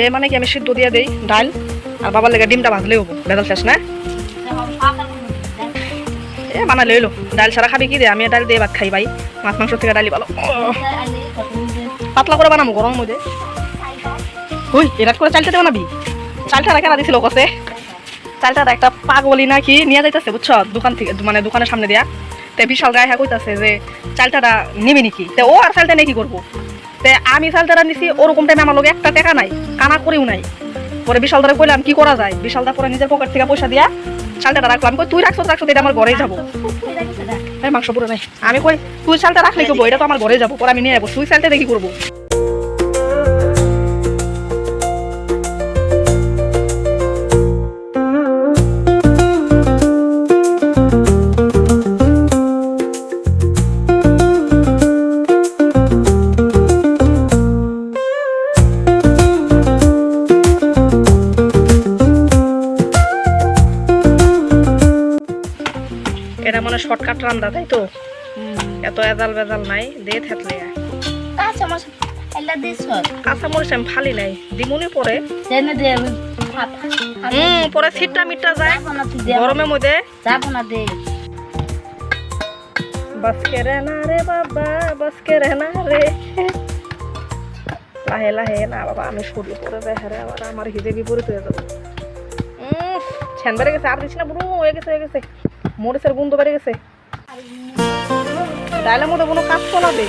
দে মানে কি আমি সিদ্ধ দিয়ে দেই ডাল? আর বাবার লেগে ডিমটা ভাজলে হব। বেদাল শেষ, না? এ বানা লইলো ডাল ছাড়া খাবি কি দে? আমি ডাল দিয়ে ভাত খাই, ভাই। মাছ, মাংস থেকে ডালি ভালো। পাতলা করে বানাবো, গরম মধ্যে ওই এরাট করে চালটা দেবো নাবি চালটা রাখা দিছিল কসে। চালটা একটা পাগলি নাকি নিয়ে যাইতেছে, বুঝছ? দোকান থেকে মানে দোকানের সামনে দিয়া। তে বিশাল গায়ে হ্যাঁ কইতাছে যে, চালটাটা নেবে নাকি? তে ও আর চালটা নিয়ে কি করব? তে আমি চালটাটা নিছি ওরকম টাইমে আমার লোক একটা টাকা নাই কানা করেও নাই। পরে বিশাল দ্বারা কইলাম কি করা যায়? বিশাল দা পরে নিজের পকেট থেকে পয়সা দিয়া শালটা রাখলাম কই তুই রাখছো রাখছো এটা আমার ঘরেই যাব। এই মাংস পুরো নাই। আমি কই তুই চালটা রাখলে কি? এটা তো আমার ঘরে যাব পরে আমি নিয়ে যাব। তুই শালটা দেখি করব? এটা মানে শর্টকাট রান্না তাই তো? এত এজাল বেজাল নাই দে থাকলে কাঁচা মাছ এলা দিছ কাঁচা মরিচ আমি ফালি নাই। দিমুনি পরে। হুম পরে ছিটটা মিটটা যায়। গরমের মধ্যে যাব না দে। বাস কেরে না রে বাবা বাস কেরে না রে। লাহে লাহে না বাবা আমি সরি পরে হ্যাঁ আবার আমার হিজে বিপরীত হয়ে যাব। ছ্যান বেড়ে গেছে আর দিচ্ছি না বুড়ো হয়ে গেছে হয়ে গেছে। মরিচের গন্ধ বেড়ে গেছে তাহলে মধ্যে কোনো কাজ করাবে।